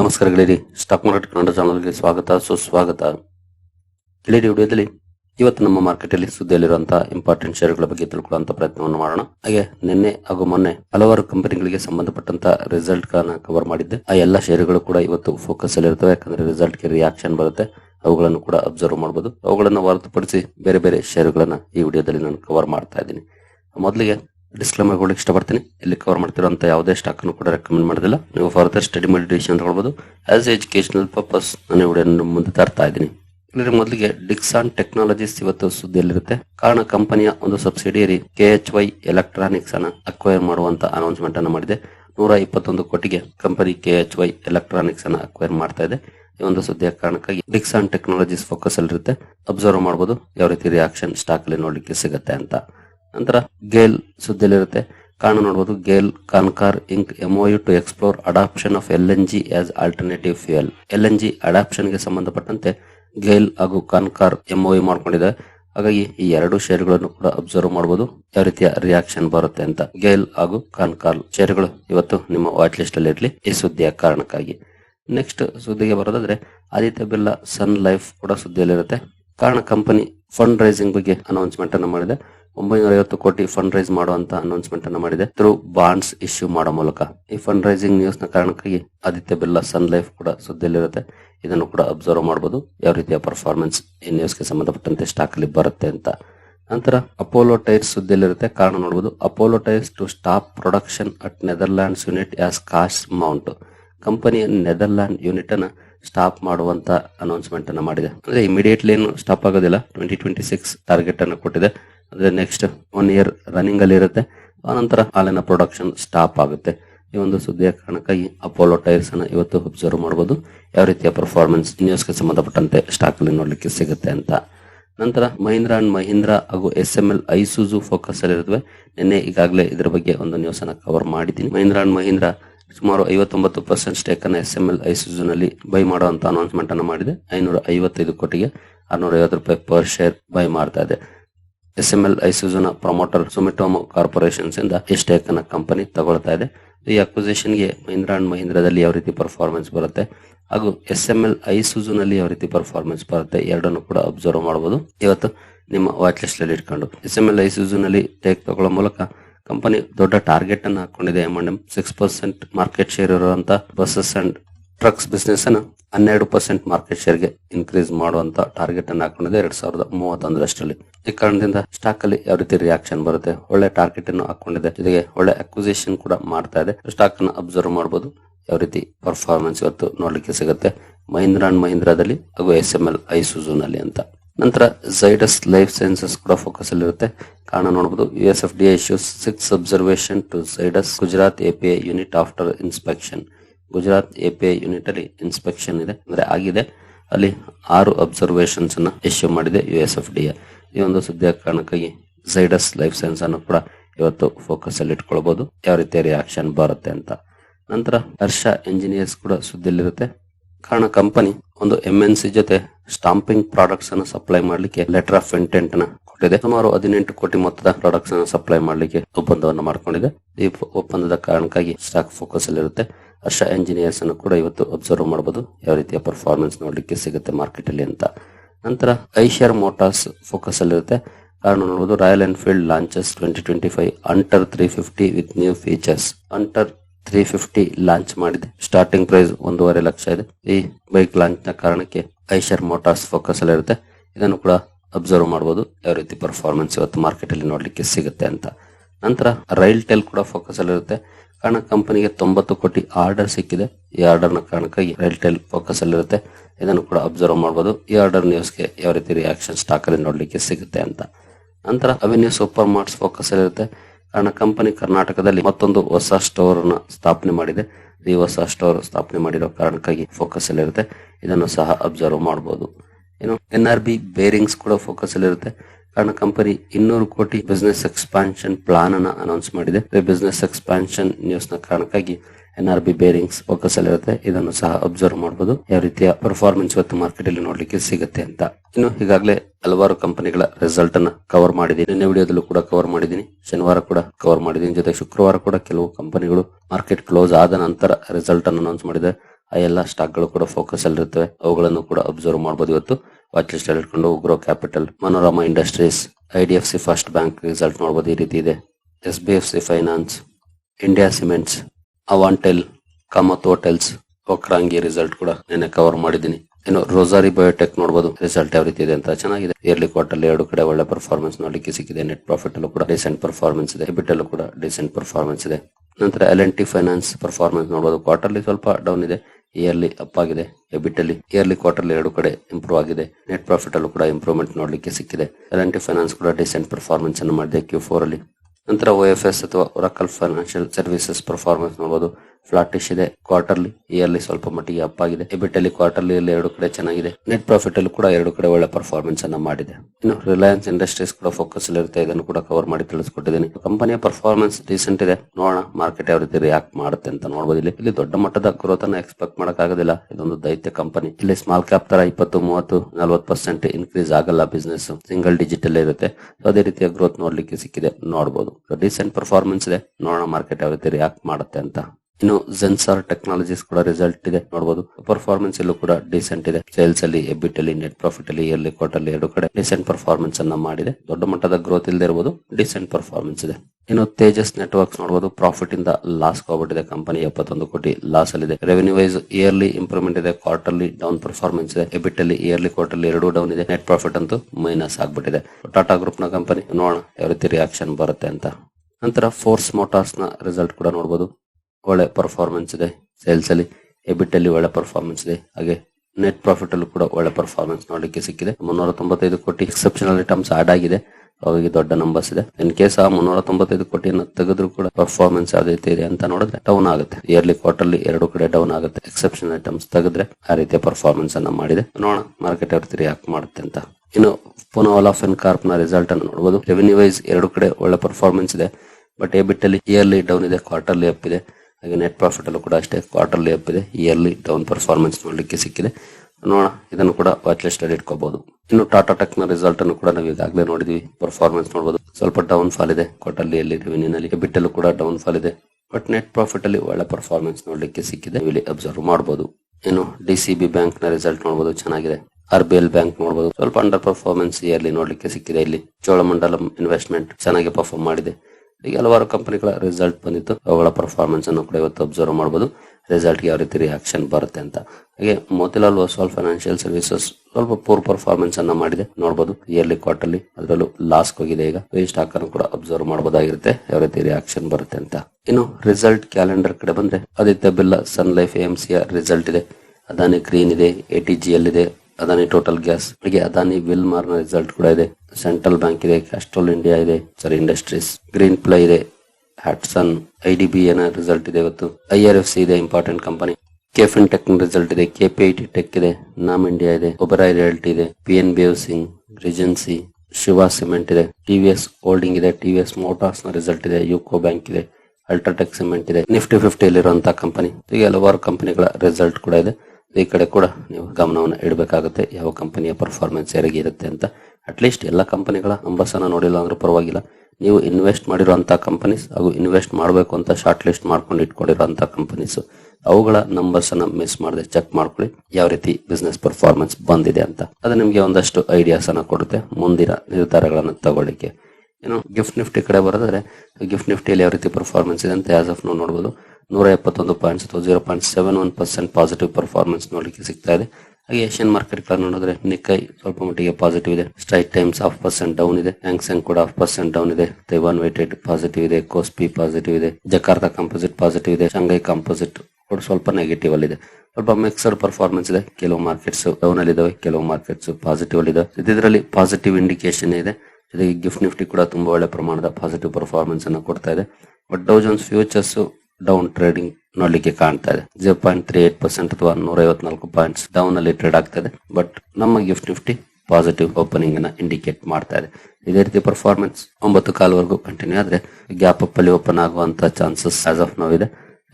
ನಮಸ್ಕಾರ ಗೆಳೆಯರಿ. Stock market Kannada ಚಾನಲ್ಗೆ ಸ್ವಾಗತ, ಸುಸ್ವಾಗತ. ಗೆಳೆಯರಿ, ವಿಡಿಯೋದಲ್ಲಿ ಇವತ್ತು ನಮ್ಮ ಮಾರ್ಕೆಟ್ ಅಲ್ಲಿ ಸುದ್ದಿಯಲ್ಲಿರುವಂತಹ ಇಂಪಾರ್ಟೆಂಟ್ ಶೇರ್ಗಳ ಬಗ್ಗೆ ತಿಳ್ಕೊಳ್ಳುವಂತ ಪ್ರಯತ್ನವನ್ನು ಮಾಡೋಣ. ಹಾಗೆ ನಿನ್ನೆ ಹಾಗೂ ಮೊನ್ನೆ ಹಲವಾರು ಕಂಪನಿಗಳಿಗೆ ಸಂಬಂಧಪಟ್ಟಂತ ರಿಸಲ್ಟ್ ಗಳನ್ನ ಕವರ್ ಮಾಡಿದ್ದೆ. ಆ ಎಲ್ಲ ಶೇರುಗಳು ಕೂಡ ಇವತ್ತು ಫೋಕಸ್ ಅಲ್ಲಿ ಇರ್ತವೆ. ಯಾಕಂದ್ರೆ ರಿಸಲ್ಟ್ಗೆ ರಿಯಾಕ್ಷನ್ ಬರುತ್ತೆ. ಅವುಗಳನ್ನು ಕೂಡ ಅಬ್ಸರ್ವ್ ಮಾಡಬಹುದು ಅವುಗಳನ್ನು ಹೊರತುಪಡಿಸಿ ಬೇರೆ ಬೇರೆ ಶೇರುಗಳನ್ನ ಈ ವಿಡಿಯೋದಲ್ಲಿ ನಾನು ಕವರ್ ಮಾಡ್ತಾ ಇದ್ದೀನಿ. ಮೊದಲಿಗೆ ಡಿಸ್ಕ್ಲೇಮರ್ ಕೊಡಲಿಕ್ಕೆ ಇಷ್ಟಪಡ್ತೀನಿ ಇಲ್ಲಿ ಕವರ್ ಮಾಡ್ತಿರೋಂಥ ಯಾವುದೇ ಸ್ಟಾಕ್ ಅನ್ನು ಕೂಡ ರೆಕಮೆಂಡ್ ಮಾಡೋದಿಲ್ಲ. ನೀವು ಫರ್ದರ್ ಸ್ಟಡಿ ಮಾಡಿ decision as as educational purpose ನಾನು ವಿಡಿಯೋ ಮುಂದೆ ತರ್ತಾ ಇದ್ದೀನಿ. ಇಲ್ಲಿ ಮೊದಲಿಗೆ ಡಿಕ್ಸಾನ್ ಟೆಕ್ನಾಲಜೀಸ್ ಇವತ್ತು ಸುದ್ದಿಯಲ್ಲಿರುತ್ತೆ. ಕಾರಣ ಕಂಪನಿಯ ಒಂದು subsidiary K H Y electronics ಅನ್ನ ಅಕ್ವೈರ್ ಮಾಡುವಂತ ಅನೌನ್ಸ್ಮೆಂಟ್ ಅನ್ನು ಮಾಡಿದೆ. ನೂರ ಇಪ್ಪತ್ತೊಂದು ಕೋಟಿಗೆ company K H Y electronics ಅನ್ನ ಅಕ್ವೈರ್ ಮಾಡ್ತಾ ಇದೆ. ಈ ಒಂದು ಸುದ್ದಿಯ ಕಾರಣಕ್ಕಾಗಿ ಡಿಕ್ಸಾನ್ ಟೆಕ್ನಾಲಜೀಸ್ ಫೋಕಸ್ ಅಲ್ಲಿರುತ್ತೆ. ಅಬ್ಸರ್ವ್ ಮಾಡಬಹುದು ಯಾವ ರೀತಿ ರಿಯಾಕ್ಷನ್ ಸ್ಟಾಕ್ ಅಲ್ಲಿ ನೋಡ್ಲಿಕ್ಕೆ ಸಿಗುತ್ತೆ ಅಂತ. ನಂತರ ಗೇಲ್ ಸುದ್ದಿಯಲ್ಲಿರುತ್ತೆ. ಕಾರಣ ನೋಡಬಹುದು GAIL, Concor, ink MOU to explore adoption of L N G as alternative fuel L N G ಅಡಾಪ್ಷನ್ಗೆ ಸಂಬಂಧಪಟ್ಟಂತೆ ಗೇಲ್ ಹಾಗೂ ಕಾನ್ಕಾರ್ ಎಂಒಯು ಮಾಡ್ಕೊಂಡಿದೆ. ಹಾಗಾಗಿ ಈ ಎರಡು ಷೇರುಗಳನ್ನು ಕೂಡ ಅಬ್ಸರ್ವ್ ಮಾಡಬಹುದು ಯಾವ ರೀತಿಯ ರಿಯಾಕ್ಷನ್ ಬರುತ್ತೆ ಅಂತ. ಗೇಲ್ ಹಾಗೂ ಕಾನ್ಕಾರ್ ಷೇರುಗಳು ಇವತ್ತು ನಿಮ್ಮ ವಾಚ್ ಲಿಸ್ಟ್ ಅಲ್ಲಿ ಇರಲಿ. ಈ ಸುದ್ದಿಯ ಕಾರಣಕ್ಕಾಗಿ. ನೆಕ್ಸ್ಟ್ ಸುದ್ದಿಗೆ ಬರೋದಾದ್ರೆ ಆದಿತ್ಯ ಬಿರ್ಲಾ ಸನ್ ಲೈಫ್ ಕೂಡ ಸುದ್ದಿಯಲ್ಲಿರುತ್ತೆ. ಕಾರಣ ಕಂಪನಿ ಫಂಡ್ ರೈಸಿಂಗ್ ಬಗ್ಗೆ ಅನೌನ್ಸ್ಮೆಂಟ್ ಅನ್ನು ಮಾಡಿದೆ. ಒಂಬೈನೂರ ಐವತ್ತು ಕೋಟಿ ಫಂಡ್ ರೈಸ್ ಮಾಡುವಂತ ಅನೌನ್ಸ್ಮೆಂಟ್ ಅನ್ನು ಮಾಡಿದೆ. ಥ್ರೂ ಬಾಂಡ್ಸ್ ಇಶ್ಯೂ ಮಾಡೋ ಮೂಲಕ. ಈ ಫಂಡ್ ರೈಸಿಂಗ್ ನ್ಯೂಸ್ನ ಕಾರಣಕ್ಕಾಗಿ ಆದಿತ್ಯ ಬಿರ್ಲಾ ಸನ್ ಲೈಫ್ ಕೂಡ ಸುದ್ದಿಯಲ್ಲಿರುತ್ತೆ. ಇದನ್ನು ಕೂಡ ಅಬ್ಸರ್ವ್ ಮಾಡಬಹುದು ಯಾವ ರೀತಿಯ ಪರ್ಫಾರ್ಮೆನ್ಸ್ ಈ ನ್ಯೂಸ್ಗೆ ಸಂಬಂಧಪಟ್ಟಂತೆ ಸ್ಟಾಕ್ ಅಲ್ಲಿ ಬರುತ್ತೆ ಅಂತ. ನಂತರ ಅಪೋಲೋ ಟೈರ್ಸ್ ಸುದ್ದಿಯಲ್ಲಿರುತ್ತೆ. ಕಾರಣ ನೋಡಬಹುದು Apollo tyres to stop production at Netherlands unit as cost mount ಕಂಪನಿಯ ನೆದರ್ಲ್ಯಾಂಡ್ ಯೂನಿಟ್ ಅನ್ನ ಸ್ಟಾಪ್ ಮಾಡುವಂತ ಅನೌನ್ಸ್ಮೆಂಟ್ ಅನ್ನ ಮಾಡಿದೆ. ಅಂದ್ರೆ ಇಮಿಡಿಯೇಟ್ಲಿ ಏನು ಸ್ಟಾಪ್ ಆಗೋದಿಲ್ಲ. ಟ್ವೆಂಟಿ ಟ್ವೆಂಟಿ ಸಿಕ್ಸ್ ಟಾರ್ಗೆಟ್ ಅನ್ನು ಕೊಟ್ಟಿದೆ. ಅಂದ್ರೆ ನೆಕ್ಸ್ಟ್ ಒನ್ ಇಯರ್ ರನ್ನಿಂಗ್ ಅಲ್ಲಿ ಇರುತ್ತೆ. ಆನಂತರ ಹಾಲಿನ ಪ್ರೊಡಕ್ಷನ್ ಸ್ಟಾಪ್ ಆಗುತ್ತೆ. ಈ ಒಂದು ಸುದ್ದಿಯ ಕಾರಣಕ್ಕಾಗಿ ಅಪೋಲೋ ಟೈರ್ಸ್ ಅನ್ನ ಇವತ್ತು ಅಬ್ಸರ್ವ್ ಮಾಡಬಹುದು ಯಾವ ರೀತಿಯ ಪರ್ಫಾರ್ಮೆನ್ಸ್ ನ್ಯೂಸ್ಗೆ ಸಂಬಂಧಪಟ್ಟಂತೆ ಸ್ಟಾಕ್ ಅಲ್ಲಿ ನೋಡ್ಲಿಕ್ಕೆ ಸಿಗುತ್ತೆ ಅಂತ. ನಂತರ ಮಹೀಂದ್ರ ಅಂಡ್ ಮಹೀಂದ್ರ ಹಾಗೂ S M L Isuzu focus ಅಲ್ಲಿ ಇರುತ್ತವೆ ನಿನ್ನೆ ಈಗಾಗಲೇ ಇದರ ಬಗ್ಗೆ ಒಂದು ನ್ಯೂಸ್ ಅನ್ನ ಕವರ್ ಮಾಡಿದ್ದೀನಿ. ಮಹೀಂದ್ರ ಅಂಡ್ ಮಹೀಂದ್ರ ಸುಮಾರು ಐವತ್ತೊಂಬತ್ತು ಪರ್ಸೆಂಟ್ ಸ್ಟೇಕ್ ಅನ್ನು ಎಸ್ ಎಂ ಎಲ್ ಐಸೂಜುನಲ್ಲಿ ಬೈ ಮಾಡುವಂತ ಅನೌನ್ಸ್ಮೆಂಟ್ ಅನ್ನು ಮಾಡಿದೆ. ಐನೂರ ಐವತ್ತೈದು ಕೋಟಿಗೆ ಆರ್ನೂರ ಐವತ್ತು ರೂಪಾಯಿ ಪರ್ ಶೇರ್ ಬೈ ಮಾಡ್ತಾ ಇದೆ. ಎಸ್ ಎಂ ಎಲ್ ಐಸೂಜುನ ಪ್ರಮೋಟರ್ ಸುಮಿಟೋಮೋ ಕಾರ್ಪೊರೇಷನ್ಸ್ ಇಂದ ಈ ಸ್ಟೇಕ್ ಅನ್ನ ಕಂಪನಿ ತಗೊಳ್ತಾ ಇದೆ. ಈ ಅಕ್ವಿಸಿಷನ್ಗೆ ಮಹೀಂದ್ರ ಅಂಡ್ ಮಹೀಂದ್ರದಲ್ಲಿ ಯಾವ ರೀತಿ ಪರ್ಫಾರ್ಮೆನ್ಸ್ ಬರುತ್ತೆ ಹಾಗೂ ಎಸ್ ಎಂ ಎಲ್ ಐಸೂಜುನಲ್ಲಿ ಯಾವ ರೀತಿ ಪರ್ಫಾರ್ಮೆನ್ಸ್ ಬರುತ್ತೆ ಎರಡನ್ನು ಕೂಡ ಅಬ್ಸರ್ವ್ ಮಾಡಬಹುದು ಇವತ್ತು ನಿಮ್ಮ ವಾಚ್ ಲಿಸ್ಟ್ ಅಲ್ಲಿ ಇಟ್ಕೊಂಡು ಎಸ್ ಎಂ ಎಲ್ ಐಸೂಜುನಲ್ಲಿ ಟೇಕ್ ತಗೊಳ್ಳೋ ಮೂಲಕ ಕಂಪನಿ ದೊಡ್ಡ ಟಾರ್ಗೆಟ್ ಅನ್ನು ಹಾಕೊಂಡಿದೆ. M and six percent market share ಇರುವಂತ ಬಸ್ಸಸ್ ಅಂಡ್ ಟ್ರಕ್ಸ್ ಬಿಸ್ನೆಸ್ ಅನ್ನು ಹನ್ನೆರಡು ಪರ್ಸೆಂಟ್ ಮಾರ್ಕೆಟ್ ಶೇರ್ಗೆ ಇನ್ಕ್ರೀಸ್ ಮಾಡುವಂತ ಟಾರ್ಗೆಟ್ ಅನ್ನು ಹಾಕೊಂಡಿದೆ ಎರಡ್ ಸಾವಿರದ ಮೂವತ್ತೊಂದರಷ್ಟರಲ್ಲಿ. ಈ ಕಾರಣದಿಂದ ಸ್ಟಾಕ್ ಅಲ್ಲಿ ಯಾವ ರೀತಿ ರಿಯಾಕ್ಷನ್ ಬರುತ್ತೆ, ಒಳ್ಳೆ ಟಾರ್ಗೆಟ್ ಅನ್ನು ಹಾಕೊಂಡಿದೆ. ಜೊತೆಗೆ ಒಳ್ಳೆ ಅಕ್ವಿಸಿಷನ್ ಕೂಡ ಮಾಡ್ತಾ ಇದೆ. ಸ್ಟಾಕ್ ಅನ್ನು ಅಬ್ಸರ್ವ್ ಮಾಡಬಹುದು ಯಾವ ರೀತಿ ಪರ್ಫಾರ್ಮೆನ್ಸ್ ಇವತ್ತು ನೋಡ್ಲಿಕ್ಕೆ ಸಿಗುತ್ತೆ. ಮಹೀಂದ್ರ ಅಂಡ್ ಮಹೀಂದ್ರಾದಲ್ಲಿ ಹಾಗೂ ಎಸ್ ಎಂ ಎಲ್ ಐಸೂಜುನಲ್ಲಿ ಅಂತ. ನಂತರ ಝೈಡಸ್ ಲೈಫ್ ಸೈನ್ಸಸ್ ಕೂಡ ಫೋಕಸ್ ಅಲ್ಲಿ ಇರುತ್ತೆ. ಕಾರಣ ನೋಡಬಹುದು U S F D issues six observation to Zydus Gujarat API unit after inspection Gujarat API unit ಅಲ್ಲಿ ಇನ್ಸ್ಪೆಕ್ಷನ್ ಇದೆ. ಅಂದ್ರೆ ಆಗಿದೆ. ಅಲ್ಲಿ ಆರು ಅಬ್ಸರ್ವೇಷನ್ಸ್ ಅನ್ನ ಇಶ್ಯೂ ಮಾಡಿದೆ ಯು ಎಸ್ ಎಫ್ ಡಿ ಈ ಒಂದು ಸುದ್ದಿಯ ಕಾರಣಕ್ಕಾಗಿ ಝೈಡಸ್ ಲೈಫ್ ಸೈನ್ಸ್ ಅನ್ನು ಕೂಡ ಇವತ್ತು ಫೋಕಸ್ ಅಲ್ಲಿ ಇಟ್ಕೊಳ್ಬಹುದು ಯಾವ ರೀತಿಯ ರಿಯಾಕ್ಷನ್ ಬರುತ್ತೆ ಅಂತ. ನಂತರ ಹರ್ಷ ಇಂಜಿನಿಯರ್ಸ್ ಕೂಡ ಸುದ್ದಿಯಲ್ಲಿರುತ್ತೆ. ಕಾರಣ ಕಂಪನಿ ಒಂದು ಎಂ ಸಿ ಜೊತೆ ಸ್ಟಾಂಪಿಂಗ್ ಪ್ರಾಡಕ್ಟ್ಸ್ ಅನ್ನು ಸಪ್ಲೈ ಮಾಡಲಿಕ್ಕೆ ಲೆಟರ್ ಆಫ್ ಇಂಟೆಂಟ್ನ ಕೊಟ್ಟಿದೆ. ಸುಮಾರು ಹದಿನೆಂಟು ಕೋಟಿ ಮೊತ್ತದ ಪ್ರಾಡಕ್ಟ್ಸ್ ಅನ್ನು ಸಪ್ಲೈ ಮಾಡಲಿಕ್ಕೆ ಒಪ್ಪಂದವನ್ನು ಮಾಡಿಕೊಂಡಿದೆ. ಈ ಒಪ್ಪಂದದ ಕಾರಣಕ್ಕಾಗಿ ಸ್ಟಾಕ್ ಫೋಕಸ್ ಅಲ್ಲಿ ಇರುತ್ತೆ. ಹರ್ಷ ಎಂಜಿನಿಯರ್ಸ್ ಅನ್ನು ಕೂಡ ಇವತ್ತು ಅಬ್ಸರ್ವ್ ಮಾಡಬಹುದು ಯಾವ ರೀತಿಯ ಪರ್ಫಾರ್ಮೆನ್ಸ್ ನೋಡಲಿಕ್ಕೆ ಸಿಗುತ್ತೆ ಮಾರ್ಕೆಟ್ ಅಲ್ಲಿ ಅಂತ. ನಂತರ ಐಷರ್ ಮೋಟಾರ್ಸ್ ಫೋಕಸ್ ಅಲ್ಲಿರುತ್ತೆ ಕಾರಣ ನೋಡಬಹುದು Royal Enfield launches twenty twenty five Hunter three fifty with new features Hunter three fifty launch ಮಾಡಿದೆ. ಸ್ಟಾರ್ಟಿಂಗ್ ಪ್ರೈಸ್ ಒಂದೂವರೆ ಲಕ್ಷ ಇದೆ. ಈ ಬೈಕ್ ಲಾಂಚ್ನ ಕಾರಣಕ್ಕೆ ಐಶರ್ ಮೋಟಾರ್ಸ್ ಫೋಕಸ್ ಅಲ್ಲಿ ಇರುತ್ತೆ. ಇದನ್ನು ಕೂಡ ಅಬ್ಸರ್ವ್ ಮಾಡಬಹುದು ಯಾವ ರೀತಿ ಪರ್ಫಾರ್ಮೆನ್ಸ್ ಇವತ್ತು ಮಾರ್ಕೆಟ್ ಅಲ್ಲಿ ನೋಡ್ಲಿಕ್ಕೆ ಸಿಗುತ್ತೆ ಅಂತ. ನಂತರ ರೈಲ್ ಟೆಲ್ ಕೂಡ ಫೋಕಸ್ ಅಲ್ಲಿ ಇರುತ್ತೆ. ಕಾರಣ ಕಂಪನಿಗೆ ತೊಂಬತ್ತು ಕೋಟಿ ಆರ್ಡರ್ ಸಿಕ್ಕಿದೆ. ಈ ಆರ್ಡರ್ನ ಕಾರಣಕ್ಕಾಗಿ ರೈಲ್ ಟೆಲ್ ಫೋಕಸ್ ಅಲ್ಲಿ ಇರುತ್ತೆ. ಇದನ್ನು ಕೂಡ ಅಬ್ಸರ್ವ್ ಮಾಡಬಹುದು ಈ ಆರ್ಡರ್ ನ್ಯೂಸ್ಗೆ ಯಾವ ರೀತಿ ರಿಯಾಕ್ಷನ್ ಸ್ಟಾಕ್ ಅಲ್ಲಿ ನೋಡ್ಲಿಕ್ಕೆ ಸಿಗುತ್ತೆ ಅಂತ. ನಂತರ ಅವೆನ್ಯೂ ಸೂಪರ್ ಮಾರ್ಟ್ಸ್ ಫೋಕಸ್ ಅಲ್ಲಿ ಇರುತ್ತೆ. ಕಾರಣ ಕಂಪನಿ ಕರ್ನಾಟಕದಲ್ಲಿ ಮತ್ತೊಂದು ಹೊಸ ಸ್ಟೋರ್ನ ಸ್ಥಾಪನೆ ಮಾಡಿದೆ. ಈ ಹೊಸ ಸ್ಟೋರ್ ಸ್ಥಾಪನೆ ಮಾಡಿರೋ ಕಾರಣಕ್ಕಾಗಿ ಫೋಕಸ್ ಅಲ್ಲಿ ಇರುತ್ತೆ. ಇದನ್ನು ಸಹ ಅಬ್ಸರ್ವ್ ಮಾಡಬಹುದು ಏನು? ಎನ್ ಆರ್ ಬಿ ಬೇರಿಂಗ್ಸ್ ಕೂಡ ಫೋಕಸ್ ಅಲ್ಲಿ ಇರುತ್ತೆ. ಕಾರಣ ಕಂಪನಿ ಇನ್ನೂರು ಕೋಟಿ ಬಿಸ್ನೆಸ್ ಎಕ್ಸ್ಪಾನ್ಷನ್ ಪ್ಲಾನ್ ಅನ್ನ ಅನೌನ್ಸ್ ಮಾಡಿದೆ. ಬಿಸ್ನೆಸ್ ಎಕ್ಸ್ಪಾನ್ಷನ್ ನ್ಯೂಸ್ನ ಕಾರಣಕ್ಕಾಗಿ N R B bearings focus ಅಲ್ಲಿ ಇರುತ್ತೆ ಇದನ್ನು ಸಹ ಅಬ್ಸರ್ವ್ ಮಾಡಬಹುದು ಯಾವ ರೀತಿಯ ಪರ್ಫಾರ್ಮೆನ್ಸ್ ಇವತ್ತು ಮಾರ್ಕೆಟ್ ಅಲ್ಲಿ ನೋಡ್ಲಿಕ್ಕೆ ಸಿಗುತ್ತೆ ಅಂತ. ಇನ್ನು ಈಗಾಗಲೇ ಹಲವಾರು ಕಂಪನಿಗಳ ರಿಸಲ್ಟ್ ಅನ್ನ ಕವರ್ ಮಾಡಿದೀನಿ ನಿನ್ನೆ ವಿಡಿಯೋದಲ್ಲೂ ಕೂಡ ಕವರ್ ಮಾಡಿದೀನಿ ಶನಿವಾರ ಕೂಡ ಕವರ್ ಮಾಡಿದ್ದೀನಿ. ಜೊತೆ ಶುಕ್ರವಾರ ಕೂಡ ಕೆಲವು ಕಂಪನಿಗಳು ಮಾರ್ಕೆಟ್ ಕ್ಲೋಸ್ ಆದ ನಂತರ ರಿಸಲ್ಟ್ ಅನ್ನು ಅನೌನ್ಸ್ ಮಾಡಿದೆ. ಆ ಎಲ್ಲಾ ಸ್ಟಾಕ್ಗಳು ಕೂಡ ಫೋಕಸ್ ಅಲ್ಲಿ ಇರುತ್ತವೆ. ಅವುಗಳನ್ನು ಕೂಡ ಅಬ್ಸರ್ವ್ ಮಾಡಬಹುದು ಇವತ್ತು. ವಾಚ್ ಲಿಸ್ಟ್ ಅಲ್ಲಿ ಇಟ್ಕೊಂಡು Ugro capital Manorama industries I D F C first bank result ನೋಡಬಹುದು ಈ ರೀತಿ ಇದೆ. S B F C finance India cements Avantel Kamat hotels ಒಕ್ರಾಂಗಿ result ಕೂಡ ನೆನೆ ಕವರ್ ಮಾಡಿದ್ದೀನಿ. ಇನ್ನು ರೋಸಾರಿ ಬಯೋಟೆಕ್ ನೋಡಬಹುದು ರಿಸಲ್ಟ್ ಯಾವ ರೀತಿ ಇದೆ ಅಂತ ಚೆನ್ನಾಗಿದೆ. ಇಯರ್ಲಿ ಕ್ವಾರ್ಟರ್ ಎರಡು ಕಡೆ ಒಳ್ಳೆ ಪರ್ಫಾರ್ಮೆನ್ಸ್ ನೋಡಲಿಕ್ಕೆ ಸಿಕ್ಕಿದೆ. ನೆಟ್ ಪ್ರಾಫಿಟ್ ಅಲ್ಲೂ ಕೂಡ ಡಿಸೆಂಟ್ ಪರ್ಫಾರ್ಮೆನ್ಸ್ ಇದೆ. ಬಿಟ್ ಅಲ್ಲೂ ಕೂಡ ಡಿಸೆಂಟ್ ಪರ್ಫಾರ್ಮೆನ್ಸ್ ಇದೆ. ನಂತರ L N T finance performance ನೋಡಬಹುದು ಕ್ವಾರ್ಟರ್ಲಿ ಸ್ವಲ್ಪ ಡೌನ್ ಇದೆ. ಇಯರ್ಲಿ ಅಪ್ ಆಗಿದೆ. ಎಬಿಟ್ ಅಲ್ಲಿ ಇಯರ್ಲಿ ಕ್ವಾರ್ಟರ್ಲಿ ಎರಡು ಕಡೆ ಇಂಪ್ರೂವ್ ಆಗಿದೆ. ನೆಟ್ ಪ್ರಾಫಿಟ್ ಅಲ್ಲೂ ಕೂಡ ಇಂಪ್ರೂವ್ಮೆಂಟ್ ನೋಡಲಿಕ್ಕೆ ಸಿಕ್ಕಿದೆ. ಎಲ್ ಎನ್ ಟಿ ಫೈನಾನ್ಸ್ ಕೂಡ ಡಿಸೆಂಟ್ ಪರ್ಫಾರ್ಮೆನ್ಸ್ ಅನ್ನು ಮಾಡಿದೆ ಕ್ಯೂ ಫೋರ್ ಅಲ್ಲಿ. ನಂತರ ಒ ಎಫ್ ಎಸ್ ಅಥವಾ ಒರಕಲ್ ಫೈನಾನ್ಷಿಯಲ್ ಸರ್ವಿಸಸ್ ಪರ್ಫಾರ್ಮೆನ್ಸ್ ನೋಡಬಹುದು ಫ್ಲಾಟಿಶ್ ಇದೆ. ಕ್ವಾರ್ಟರ್ಲಿ ಇಯರ್ಲಿ ಸ್ವಲ್ಪ ಮಟ್ಟಿಗೆ ಅಪ್ ಆಗಿದೆ. ಎಬಿಟ್ ಅಲ್ಲಿ ಕ್ವಾರ್ಟರ್ಲಿ ಎರಡು ಕಡೆ ಚೆನ್ನಾಗಿದೆ. ನೆಟ್ ಪ್ರಾಫಿಟ್ ಅಲ್ಲಿ ಕೂಡ ಎರಡು ಕಡೆ ಒಳ್ಳೆ ಪರ್ಫಾರ್ಮೆನ್ಸ್ ಅನ್ನ ಮಾಡಿದೆ. ಇನ್ನು ರಿಲಯನ್ಸ್ ಇಂಡಸ್ಟ್ರೀಸ್ ಕೂಡ ಫೋಕಸ್ ಅಲ್ಲಿ ಇರುತ್ತೆ. ಇದನ್ನು ಕೂಡ ಕವರ್ ಮಾಡಿ ತಿಳಿಸ್ಕೊಟ್ಟಿದ್ದೀನಿ. ಕಂಪನಿಯ ಪರ್ಫಾರ್ಮೆನ್ಸ್ ರೀಸೆಂಟ್ ಇದೆ. ನೋಡೋಣ ಮಾರ್ಕೆಟ್ ಯಾವ ರೀತಿ ರಿಯಾಕ್ಟ್ ಮಾಡುತ್ತೆ ಅಂತ ನೋಡಬಹುದು ಇಲ್ಲಿ. ಇಲ್ಲಿ ದೊಡ್ಡ ಮಟ್ಟದ ಗ್ರೋತ್ ಅನ್ನ ಎಕ್ಸ್ಪೆಕ್ಟ್ ಮಾಡಕ್ ಆಗೋದಿಲ್ಲ ಇದೊಂದು ದೈತ್ಯ ಕಂಪನಿ ಇಲ್ಲಿ ಸ್ಮಾಲ್ ಕ್ಯಾಪ್ ತರ ಇಪ್ಪತ್ತು, ಮೂವತ್ತು, ನಲ್ವತ್ತು ಪರ್ಸೆಂಟ್ ಇನ್ಕ್ರೀಸ್ ಆಗಲ್ಲ ಬಿಸ್ನೆಸ್ ಸಿಂಗಲ್ ಡಿಜಿಟಲ್ ಇರುತ್ತೆ. ಅದೇ ರೀತಿಯ ಗ್ರೋತ್ ನೋಡ್ಲಿಕ್ಕೆ ಸಿಕ್ಕಿದೆ. ನೋಡಬಹುದು ರೀಸೆಂಟ್ ಪರ್ಫಾರ್ಮೆನ್ಸ್ ಇದೆ. ನೋಡೋಣ ಮಾರ್ಕೆಟ್ ಯಾವ ರೀತಿ ರಿಯಾಕ್ಟ್ ಮಾಡುತ್ತೆ ಅಂತ. ಇನ್ನು ಜೆನ್ಸಾರ್ ಟೆಕ್ನಾಲಜೀಸ್ ಕೂಡ ರಿಸಲ್ಟ್ ಇದೆ. ನೋಡಬಹುದು ಪರ್ಫಾರ್ಮೆನ್ಸ್ ಇಲ್ಲೂ ಕೂಡ ಡಿಸೆಂಟ್ ಇದೆ. ಸೇಲ್ಸ್ ಅಲ್ಲಿ ಎಬಿಟ್ ಅಲ್ಲಿ ನೆಟ್ ಪ್ರಾಫಿಟ್ ಅಲ್ಲಿ ಇಯರ್ಲಿ ಕ್ವಾರ್ಟರ್ಲಿ ಎರಡು ಕಡೆ ಡಿಸೆಂಟ್ ಪರ್ಫಾರ್ಮೆನ್ಸ್ ಅನ್ನ ಮಾಡಿದೆ. ದೊಡ್ಡ ಮಟ್ಟದ ಗ್ರೋತ್ ಇಲ್ಲದೆ ಇರಬಹುದು ಡಿಸೆಂಟ್ ಪರ್ಫಾರ್ಮೆನ್ಸ್ ಇದೆ. ಇನ್ನು ತೇಜಸ್ ನೆಟ್ವರ್ಕ್ಸ್ ನೋಡಬಹುದು ಪ್ರಾಫಿಟ್ ಇಂದ ಲಾಸ್ ಹೋಗ್ಬಿಟ್ಟಿದೆ. ಕಂಪನಿ ಎಪ್ಪತ್ತೊಂದು ಕೋಟಿ ಲಾಸ್ ಅಲ್ಲಿ ಇದೆ ರೆವೆನ್ಯೂ ವೈಸ್ ಇಯರ್ಲಿ ಇಂಪ್ರೂವ್ಮೆಂಟ್ ಇದೆ. ಕ್ವಾರ್ಟರ್ಲಿ ಡೌನ್ ಪರ್ಫಾರ್ಮೆನ್ಸ್ ಇದೆ. ಎಬಿಟ್ ಅಲ್ಲಿ ಇಯರ್ಲಿ ಕ್ವಾರ್ಟರ್ಲಿ ಎರಡು ಡೌನ್ ಇದೆ. ನೆಟ್ ಪ್ರಾಫಿಟ್ ಅಂತೂ ಮೈನಸ್ ಆಗ್ಬಿಟ್ಟಿದೆ. ಟಾಟಾ ಗ್ರೂಪ್ನ ಕಂಪನಿ ನೋಡೋಣ. ಯಾವ ರೀತಿ ರಿಯಾಕ್ಷನ್ ಬರುತ್ತೆ ಅಂತ. ನಂತರ ಫೋರ್ಸ್ ಮೋಟಾರ್ಸ್ನ ರಿಸಲ್ಟ್ ಕೂಡ ನೋಡಬಹುದು ಒಳ್ಳೆ ಪರ್ಫಾರ್ಮೆನ್ಸ್ ಇದೆ ಸೇಲ್ಸ್ ಅಲ್ಲಿ ಎಬಿಟ್ ಅಲ್ಲಿ ಒಳ್ಳೆ ಪರ್ಫಾರ್ಮೆನ್ಸ್ ಇದೆ, ಹಾಗೆ ನೆಟ್ ಪ್ರಾಫಿಟ್ ಅಲ್ಲೂ ಕೂಡ ಒಳ್ಳೆ ಪರ್ಫಾರ್ಮೆನ್ಸ್ ನೋಡಲಿಕ್ಕೆ ಸಿಕ್ಕಿದೆ. ಮುನ್ನೂರ ತೊಂಬತ್ತೈದು ಕೋಟಿ ಎಕ್ಸೆಪ್ಷನಲ್ ಐಟಮ್ಸ್ ಆಡ್ ಆಗಿದೆ, ಅವಾಗ ದೊಡ್ಡ ನಂಬರ್ಸ್ ಇದೆ. ಇನ್ ಕೇಸ್ ಆ ಮುನ್ನೂರ ತೊಂಬತ್ತೈದು ಕೋಟಿಯನ್ನು ತೆಗೆದ್ರು ಕೂಡ ಪರ್ಫಾರ್ಮೆನ್ಸ್ ಯಾವ ರೀತಿ ಇದೆ ಅಂತ ನೋಡಿದ್ರೆ ಡೌನ್ ಆಗುತ್ತೆ. ಇಯರ್ಲಿ ಕ್ವಾರ್ಟರ್ಲಿ ಎರಡು ಕಡೆ ಡೌನ್ ಆಗುತ್ತೆ. ಎಕ್ಸೆಪ್ಷನ್ ಐಟಮ್ಸ್ ತೆಗೆದ್ರೆ ಆ ರೀತಿಯ ಪರ್ಫಾರ್ಮೆನ್ಸ್ ಅನ್ನ ಮಾಡಿದೆ. ನೋಡೋಣ ಮಾರ್ಕೆಟ್ ಯಾವ ರಿಯಾಕ್ಟ್ ಮಾಡುತ್ತೆ ಅಂತ. ಇನ್ನು ಆಫ್ ಎನ್ ಕಾರ್ಪ್ನ ರಿಸಲ್ಟ್ ಅನ್ನು ನೋಡಬಹುದು ರೆವೆನ್ಯೂ ವೈಸ್ ಎರಡು ಕಡೆ ಒಳ್ಳೆ ಪರ್ಫಾರ್ಮೆನ್ಸ್ ಇದೆ ಬಟ್ ಎಬಿಟ್ ಅಲ್ಲಿ ಇಯರ್ಲಿ ಡೌನ್ ಇದೆ ಕ್ವಾರ್ಟರ್ಲಿ ಅಪ್ ಇದೆ. ಹಾಗೆ ನೆಟ್ ಪ್ರಾಫಿಟ್ ಅಲ್ಲೂ ಕೂಡ ಅಷ್ಟೇ ಕ್ವಾರ್ಟರ್ಲಿ ಅಪ್ ಇದೆ. ಇಯರ್ಲಿ ಡೌನ್ ಪರ್ಫಾರ್ಮೆನ್ಸ್ ನೋಡಲಿಕ್ಕೆ ಸಿಕ್ಕಿದೆ. ನೋಡೋಣ, ಇದನ್ನು ಕೂಡ ವಾಚ್ ಲಿಸ್ಟ್ ಅಲ್ಲಿ ಇಟ್ಕೋಬಹುದು ಇನ್ನು ಟಾಟಾ ಟೆಕ್ನ ರಿಸಲ್ಟ್ ಅನ್ನು ಕೂಡ ನಾವು ಈಗಾಗಲೇ ನೋಡಿದ್ವಿ. ಪರ್ಫಾರ್ಮೆನ್ಸ್ ನೋಡಬಹುದು ಸ್ವಲ್ಪ ಡೌನ್ ಫಾಲ್ ಇದೆ ಕ್ವಾರ್ಟರ್ಲಿ ಅಲ್ಲಿ ರೆವೆನ್ಯೂ ನಲ್ಲಿ. ಬಿಟ್ಟಲ್ಲೂ ಕೂಡ ಡೌನ್ ಫಾಲ್ ಇದೆ. ಬಟ್ ನೆಟ್ ಪ್ರಾಫಿಟ್ ಅಲ್ಲಿ ಒಳ್ಳೆ ಪರ್ಫಾರ್ಮೆನ್ಸ್ ನೋಡ್ಲಿಕ್ಕೆ ಸಿಕ್ಕಿದೆ. ಇಲ್ಲಿ ಅಬ್ಸರ್ವ್ ಮಾಡಬಹುದು ಇನ್ನು ಡಿ ಸಿ ಬಿ ಬ್ಯಾಂಕ್ನ ರಿಸಲ್ಟ್ ನೋಡಬಹುದು ಚೆನ್ನಾಗಿದೆ. ಆರ್ ಬಿ ಎಲ್ ಬ್ಯಾಂಕ್ ನೋಡಬಹುದು ಸ್ವಲ್ಪ ಅಂಡರ್ ಪರ್ಫಾರ್ಮೆನ್ಸ್ ಇಯರ್ಲಿ ನೋಡ್ಲಿಕ್ಕೆ ಸಿಕ್ಕಿದೆ ಇಲ್ಲಿ. ಚೋಳಮಂಡಲಂ ಇನ್ವೆಸ್ಟ್ಮೆಂಟ್ ಚೆನ್ನಾಗಿ ಪರ್ಫಾರ್ಮ್ ಮಾಡಿದೆ. ಈಗ ಹಲವಾರು ಕಂಪನಿಗಳ ರಿಸಲ್ಟ್ ಬಂದಿತ್ತು. ಅವುಗಳ ಪರ್ಫಾರ್ಮೆನ್ಸ್ ಅನ್ನು ಕೂಡ ಇವತ್ತು ಅಬ್ಸರ್ವ್ ಮಾಡಬಹುದು ರಿಸಲ್ಟ್ ಯಾವ ರೀತಿ ರಿಯಾಕ್ಷನ್ ಬರುತ್ತೆ ಅಂತ. ಹಾಗೆ ಮೋತಿಲಾಲ್ ಒಸ್ವಾಲ್ ಫೈನಾನ್ಷಿಯಲ್ ಸರ್ವಿಸಸ್ ಸ್ವಲ್ಪ ಪೂರ್ ಪರ್ಫಾರ್ಮೆನ್ಸ್ ಅನ್ನ ಮಾಡಿದೆ. ನೋಡಬಹುದು ಇಯರ್ಲಿ ಕ್ವಾರ್ಟರ್ಲಿ ಅದರಲ್ಲೂ ಲಾಸ್ ಹೋಗಿದೆ ಈಗ. ಈ ಸ್ಟಾಕ್ ಅನ್ನು ಕೂಡ ಅಬ್ಸರ್ವ್ ಮಾಡಬಹುದಾಗಿರುತ್ತೆ ಯಾವ ರೀತಿ ರಿಯಾಕ್ಷನ್ ಬರುತ್ತೆ ಅಂತ. ಇನ್ನು ರಿಸಲ್ಟ್ ಕ್ಯಾಲೆಂಡರ್ ಕಡೆ ಬಂದ್ರೆ Aditya Birla sun life M ಯ ರಿಸಲ್ಟ್ ಇದೆ. ಅದಾನಿ ಗ್ರೀನ್ ಇದೆ ಎಟಿಜಿಎಲ್ ಇದೆ ಅದಾನಿ ಟೋಟಲ್ ಗ್ಯಾಸ್ ಹಾಗೆ ಅದಾನಿ ವಿಲ್ಮಾರ್ನ ರಿಸಲ್ಟ್ ಕೂಡ ಇದೆ. ಸೆಂಟ್ರಲ್ ಬ್ಯಾಂಕ್ ಇದೆ ಕ್ಯಾಸ್ಟ್ರೋಲ್ ಇಂಡಿಯಾ ಇದೆ ಸರಿ ಇಂಡಸ್ಟ್ರೀಸ್ ಗ್ರೀನ್ ಪ್ಲೇ ಇದೆ ಹ್ಯಾಟ್ಸನ್ ಐ ಡಿ ಬಿ ಏನ ರಿಸಲ್ಟ್ ಇದೆ ಇವತ್ತು. ಐ ಆರ್ ಎಫ್ ಸಿ ಇದೆ important company KFin tech result ಇದೆ ಕೆಪಿಐಟಿ ಟೆಕ್ ಇದೆ ನಾಮ್ ಇಂಡಿಯಾ ಇದೆ ಒಬರಾಯ್ ರಿಯಲ್ಟಿ ಇದೆ ಪಿ ಎನ್ ಬಿ ಸಿಂಗ್ ರಿಜೆನ್ಸಿ ಶಿವಾ ಸಿಮೆಂಟ್ ಇದೆ ಟಿವಿಎಸ್ ಹೋಲ್ಡಿಂಗ್ ಇದೆ ಟಿವಿಎಸ್ ಮೋಟಾರ್ಸ್ನ ರಿಸಲ್ಟ್ ಇದೆ ಯುಕೋ ಬ್ಯಾಂಕ್ ಇದೆ ಅಲ್ಟ್ರಾಟೆಕ್ ಸಿಮೆಂಟ್ ಇದೆ ನಿಫ್ಟಿ ಫಿಫ್ಟಿ ಅಲ್ಲಿರುವಂತಹ ಕಂಪನಿ ಹೀಗೆ ಹಲವಾರು ಕಂಪನಿಗಳ ರಿಸಲ್ಟ್ ಕೂಡ ಇದೆ. ಈ ಕಡೆ ಕೂಡ ನೀವು ಗಮನವನ್ನು ಇಡಬೇಕಾಗುತ್ತೆ. ಯಾವ ಕಂಪನಿಯ ಪರ್ಫಾರ್ಮೆನ್ಸ್ ಯಾರಿಗೆ ಇರುತ್ತೆ ಅಂತ. ಅಟ್ಲೀಸ್ಟ್ ಎಲ್ಲ ಕಂಪನಿಗಳ ಅಂಬಸನ ನೋಡಿಲ್ಲ ಅಂದ್ರೆ ಪರವಾಗಿಲ್ಲ. ನೀವು ಇನ್ವೆಸ್ಟ್ ಮಾಡಿರುವಂತಹ ಕಂಪನೀಸ್ ಹಾಗೂ ಇನ್ವೆಸ್ಟ್ ಮಾಡಬೇಕು ಅಂತ ಶಾರ್ಟ್ ಲಿಸ್ಟ್ ಮಾಡ್ಕೊಂಡು ಇಟ್ಕೊಂಡಿರುವಂಥ ಕಂಪನೀಸ್ ಅವುಗಳ ನಂಬರ್ಸನ್ನು ಮಿಸ್ ಮಾಡದೆ ಚೆಕ್ ಮಾಡ್ಕೊಳ್ಳಿ. ಯಾವ ರೀತಿ ಬಿಸ್ನೆಸ್ ಪರ್ಫಾರ್ಮೆನ್ಸ್ ಬಂದಿದೆ ಅಂತ. ಅದು ನಿಮಗೆ ಒಂದಷ್ಟು ಐಡಿಯಾಸನ್ನು ಕೊಡುತ್ತೆ. ಮುಂದಿನ ನಿರ್ಧಾರಗಳನ್ನು ತಗೊಳ್ಳಿಕ್ಕೆ. ಏನು ಗಿಫ್ಟ್ ನಿಫ್ಟಿ ಕಡೆ ಬರೋದಾದ್ರೆ ಗಿಫ್ಟ್ ನಿಫ್ಟಿಯಲ್ಲಿ ಯಾವ ರೀತಿ ಪರ್ಫಾರ್ಮೆನ್ಸ್ ಇದೆ ಅಂತ ಆಸ್ ಆಫ್ ನಾವು ನೋಡಬಹುದು ನೂರ ಎಪ್ಪತ್ತೊಂದು ಪಾಯಿಂಟ್ಸ್ ಅಥವಾ zero point seven one percent positive performance ನೋಡಲಿಕ್ಕೆ ಸಿಗ್ತಾ ಇದೆ. ಹಾಗೆ ಏಷ್ಯನ್ ಮಾರ್ಕೆಟ್ ನೋಡಿದ್ರೆ ನಿಕ್ಕೈ ಸ್ವಲ್ಪ ಮಟ್ಟಿಗೆ ಪಾಸಿಟಿವ್ ಇದೆ. Straits times half percent down ಇದೆ. ಹ್ಯಾಂಗ್ಸೆಂಗ್ ಕೂಡ ಹಾಫ್ ಪರ್ಸೆಂಟ್ ಡೌನ್ ಇದೆ. ತೈವಾನ್ ವೇಟೆಡ್ ಪಾಸಿಟಿವ್ ಇದೆ. ಕೋಸ್ಪಿ ಪಾಸಿಟಿವ್ ಇದೆ. ಜಕಾರ್ತಾ ಕಂಪೋಸಿಟ್ ಪಾಸಿಟಿವ್ ಇದೆ. ಶಾಂಘೈ ಕಂಪೋಸಿಟ್ ಕೂಡ ಸ್ವಲ್ಪ ನೆಗೆಟಿವ್ ಅಲ್ಲಿ ಇದೆ. ಸ್ವಲ್ಪ ಮಿಕ್ಸರ್ ಪರ್ಫಾರ್ಮೆನ್ಸ್ ಇದೆ. ಕೆಲವು ಮಾರ್ಕೆಟ್ಸ್ ಡೌನ್ ಅಲ್ಲಿ ಕೆಲವು ಮಾರ್ಕೆಟ್ಸ್ ಪಾಸಿಟಿವ್ ಅಲ್ಲಿ ಇದೆ ಇದರಲ್ಲಿ ಪಾಸಿಟಿವ್ ಇಂಡಿಕೇಶನ್ ಇದೆ. ಜೊತೆಗೆ ಗಿಫ್ಟ್ ನಿಫ್ಟಿ ಕೂಡ ತುಂಬಾ ಒಳ್ಳೆ ಪ್ರಮಾಣದ ಪಾಸಿಟಿವ್ ಪರ್ಫಾರ್ಮೆನ್ಸ್ ಅನ್ನು ಕೊಡ್ತಾ ಇದೆ. But Dow Jones futures down trading ನೋಡ್ಲಿಕ್ಕೆ ಕಾಣ್ತಾ ಇದೆ. Zero point three eight percent ಅಥವಾ ನೂರ ಐವತ್ನಾಲ್ಕು ಪಾಯಿಂಟ್ಸ್ ಡೌನ್ ಅಲ್ಲಿ ಟ್ರೇಡ್ ಆಗ್ತಾ ಇದೆ. ಬಟ್ ನಮ್ಮ ಗಿಫ್ಟ್ ನಿಫ್ಟಿ ಪಾಸಿಟಿವ್ ಓಪನಿಂಗ್ ಅನ್ನ ಇಂಡಿಕೇಟ್ ಮಾಡ್ತಾ ಇದೆ. ಇದೇ ರೀತಿ ಪರ್ಫಾರ್ಮೆನ್ಸ್ ಒಂಬತ್ತು ಕಾಲ್ವರೆಗೂ ಕಂಟಿನ್ಯೂ ಆದ್ರೆ ಗ್ಯಾಪ್ ಅಪ್ ಅಲ್ಲಿ ಓಪನ್ ಆಗುವಂತ ಚಾನ್ಸಸ್ ಆಸ್ ಆಫ್ ನಾವು ಇದೆ.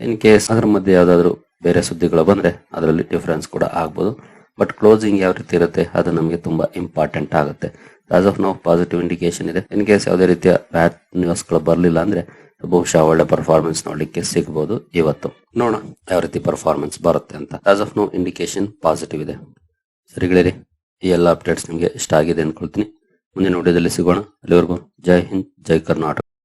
ಇನ್ ಕೇಸ್ ಅದರ ಮಧ್ಯೆ ಯಾವ್ದಾದ್ರು ಬೇರೆ ಸುದ್ದಿಗಳು ಬಂದ್ರೆ ಅದರಲ್ಲಿ ಡಿಫರೆನ್ಸ್ ಕೂಡ ಆಗ್ಬೋದು. ಬಟ್ ಕ್ಲೋಸಿಂಗ್ ಯಾವ ರೀತಿ ಇರುತ್ತೆ ಅದು ನಮಗೆ ತುಂಬಾ ಇಂಪಾರ್ಟೆಂಟ್ ಆಗುತ್ತೆ. ಆಸ್ ಆಫ್ ನಾವು ಪಾಸಿಟಿವ್ ಇಂಡಿಕೇಶನ್ ಇದೆ. ಇನ್ ಕೇಸ್ ಯಾವುದೇ ರೀತಿಯ ಬ್ಯಾಡ್ ನ್ಯೂಸ್ಗಳು ಬರಲಿಲ್ಲ ಅಂದ್ರೆ, ಬಹುಶಃ ಒಳ್ಳೆ ಪರ್ಫಾರ್ಮೆನ್ಸ್ ನೋಡ್ಲಿಕ್ಕೆ ಸಿಗಬಹುದು ಇವತ್ತು. ನೋಡೋಣ ಯಾವ ರೀತಿ ಪರ್ಫಾರ್ಮೆನ್ಸ್ ಬರುತ್ತೆ ಅಂತ. As of no indication positive ಇದೆ. ಸರಿಗಳಿರಿ ಈ ಎಲ್ಲ ಅಪ್ಡೇಟ್ಸ್ ನಿಮಗೆ ಇಷ್ಟ ಆಗಿದೆ ಅನ್ಕೊಳ್ತೀನಿ. ಮುಂದಿನ ವಿಡಿಯೋದಲ್ಲಿ ಸಿಗೋಣ. ಅಲ್ಲಿವರೆಗೂ ಜೈ ಹಿಂದ್, ಜೈ ಕರ್ನಾಟಕ.